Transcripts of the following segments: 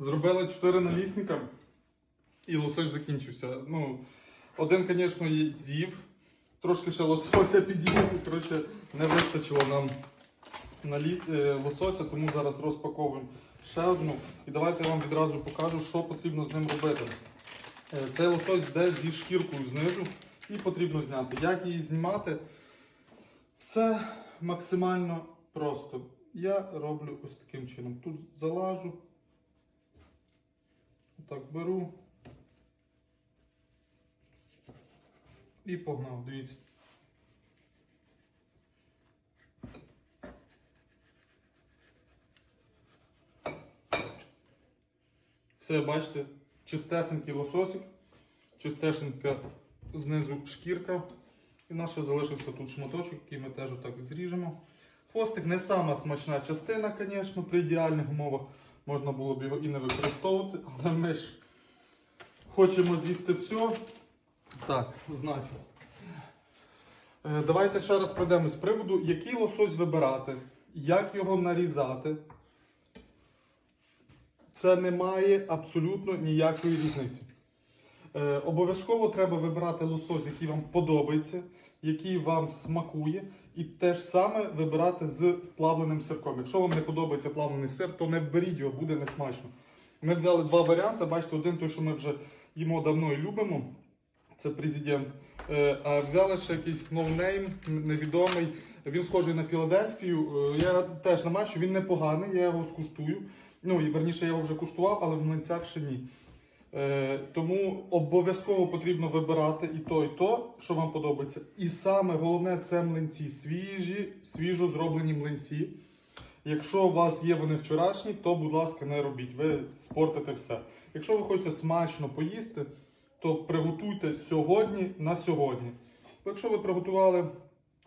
Зробили 4 налісника і лосось закінчився. Ну, один, звісно, з'їв, трошки ще лосося під'їв, і коротше, не вистачило нам наліс, е, лосося, тому зараз розпаковуємо ще одну. І давайте я вам відразу покажу, що потрібно з ним робити. Е, Цей лосось йде зі шкіркою знизу і потрібно зняти. Як її знімати? Все максимально просто. Я роблю ось таким чином. Тут залажу, так беру і погнав. Дивіться. Все, бачите, чистесенький лососик, чистесенька знизу шкірка. І в нас ще залишився тут шматочок, який ми теж отак зріжемо. Хвостик не сама смачна частина, звісно, при ідеальних умовах можна було б його і не використовувати, але ми ж хочемо з'їсти все. Так, значить. Е, Давайте ще раз пройдемо з приводу, який лосось вибирати, як його нарізати. Це не має абсолютно ніякої різниці. Е, обов'язково треба вибирати лосось, який вам подобається, який вам смакує, і те ж саме вибирати з плавленим сирком. Якщо вам не подобається плавлений сир, то не беріть його, буде несмачно. Ми взяли два варіанти. Бачите, один той, що ми вже їмо давно і любимо. Це президент. Е, А взяли ще якийсь ноунейм, невідомий. Він схожий на Філадельфію. Е, Я теж намачу, він непоганий, я його скуштую. Ну і верніше я його вже куштував, але в млинцях ще ні. Е, тому обов'язково потрібно вибирати і то, і то, що вам подобається. І саме головне це млинці свіжі, свіжо зроблені млинці. Якщо у вас є вони вчорашні, то, будь ласка, не робіть. Ви спортите все. Якщо ви хочете смачно поїсти, то приготуйте сьогодні на сьогодні. Якщо ви приготували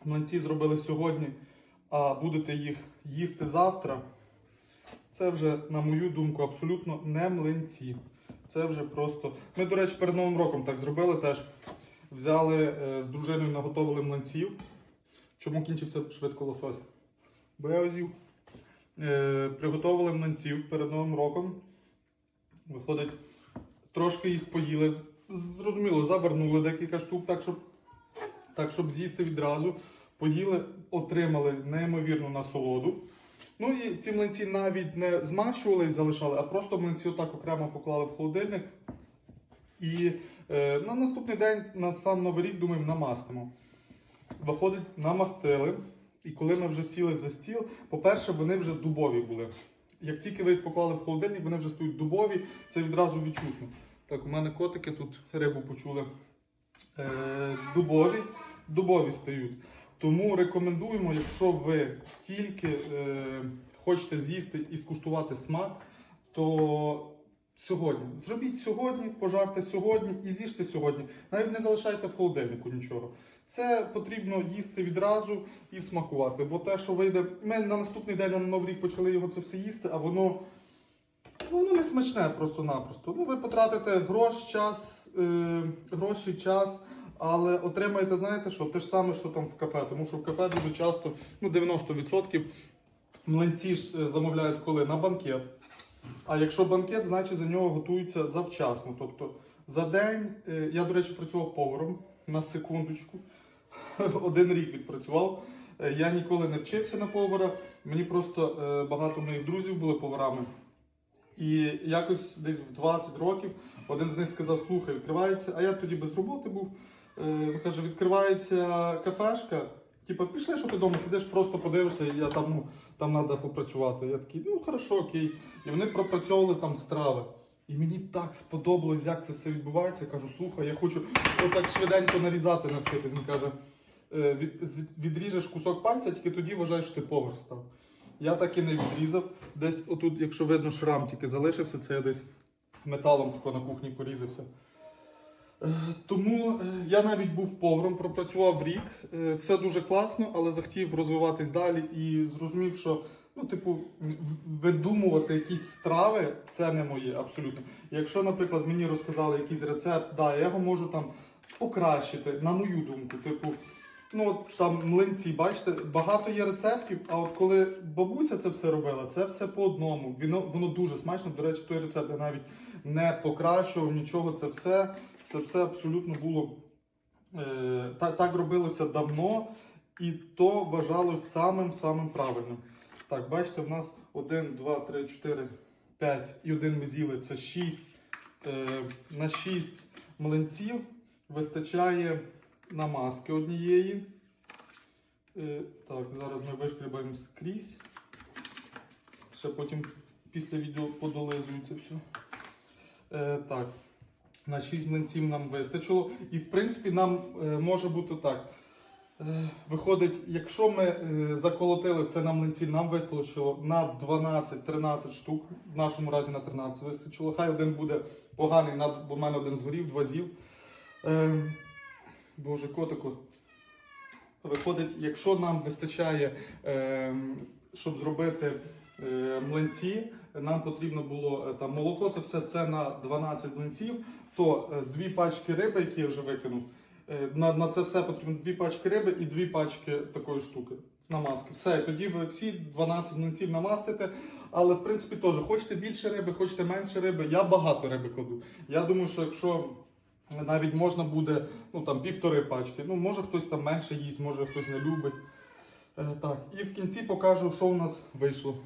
млинці, зробили сьогодні, а будете їх їсти завтра, це вже, на мою думку, абсолютно не млинці. Це вже просто. Ми, до речі, перед Новим роком так зробили теж. Взяли е, з дружиною, наготовили млинців. Чому кінчився швидко лосось? Бо я озів. Е, приготовили млинців перед Новим роком. Виходить, трошки їх поїли. Зрозуміло, завернули декілька штук, так щоб, так, щоб з'їсти відразу. Поїли, отримали неймовірну насолоду. Ну і ці млинці навіть не змащували і залишали, а просто млинці отак окремо поклали в холодильник. І е, на наступний день, на сам Новий рік, думаємо, намастимо. Виходить, намастили. І коли ми вже сіли за стіл, по-перше, вони вже дубові були. Як тільки ви їх поклали в холодильник, вони вже стають дубові, це відразу відчутно. Так, у мене котики тут рибу почули. Е, дубові, дубові стають. Тому рекомендуємо, якщо ви тільки е, хочете з'їсти і скуштувати смак, то сьогодні. Зробіть сьогодні, пожарте сьогодні і з'їжте сьогодні. Навіть не залишайте в холодильнику нічого. Це потрібно їсти відразу і смакувати. Бо те, що вийде. Ми на наступний день на Новий рік почали його це все їсти, а воно. Воно не смачне просто-напросто. Ну, ви потратите грош, час, е, гроші, час, але отримаєте, знаєте що, те ж саме, що там в кафе. Тому що в кафе дуже часто, ну 90% млинці ж е, замовляють коли? На банкет. А якщо банкет, значить за нього готуються завчасно. Тобто за день, е, я, до речі, працював поваром на секундочку. Один рік відпрацював. Е, Я ніколи не вчився на повара. Мені просто багато моїх друзів були поварами. І якось десь в 20 років один з них сказав: слухай, відкривається, а я тоді без роботи був. Е, каже, відкривається кафешка. Типа, пішли, що ти вдома сидиш, просто подивишся, я там, ну, там треба попрацювати. Я такий, ну хорошо, окей. І вони пропрацьовували там страви. І мені так сподобалось, як це все відбувається. Я кажу, слухай, я хочу отак швиденько нарізати навчитись. Він каже, «Е, відріжеш кусок пальця, тільки тоді вважаєш, що ти повар став. Я так і не відрізав. Десь отут, якщо видно, шрам тільки залишився, це я десь металом тако на кухні порізався. Е, Тому е, я навіть був поваром, пропрацював рік. Е, Все дуже класно, але захотів розвиватись далі і зрозумів, що ну, типу, видумувати якісь страви це не моє абсолютно. Якщо, наприклад, мені розказали якийсь рецепт, да, я його можу там покращити, на мою думку. Типу, Ну, там млинці, бачите, багато є рецептів, а от коли бабуся це все робила, це все по одному. Воно, воно дуже смачно. До речі, той рецепт я навіть не покращував нічого. Це все, це все абсолютно було е, так, так робилося давно, і то вважалось самим самим правильним. Так, бачите, в нас 1, 2, 3, 4, 5 і один ми це 6. Е, на 6 млинців вистачає намазки однієї. Е, так, зараз ми вишкрібаємо скрізь. Ще потім після відео подолизується все. Е, так, на 6 млинців нам вистачило. І в принципі нам е, може бути так. Е, Виходить, якщо ми е, заколотили все на млинці, нам вистачило на 12-13 штук, в нашому разі на 13 вистачило. Хай один буде поганий, бо в мене один згорів, два з'їв. Е, Боже, котику. Виходить, якщо нам вистачає, щоб зробити млинці, нам потрібно було там молоко, це все це на 12 млинців, то е, дві пачки риби, які я вже викинув, е, на, на це все потрібно дві пачки риби і дві пачки такої штуки. Намазки. Все, тоді ви всі 12 млинців намастите. Але в принципі теж хочете більше риби, хочете менше риби. Я багато риби кладу. Я думаю, що якщо навіть можна буде ну там півтори пачки. Ну, може хтось там менше їсть, може хтось не любить. Е, так, і в кінці покажу, що у нас вийшло.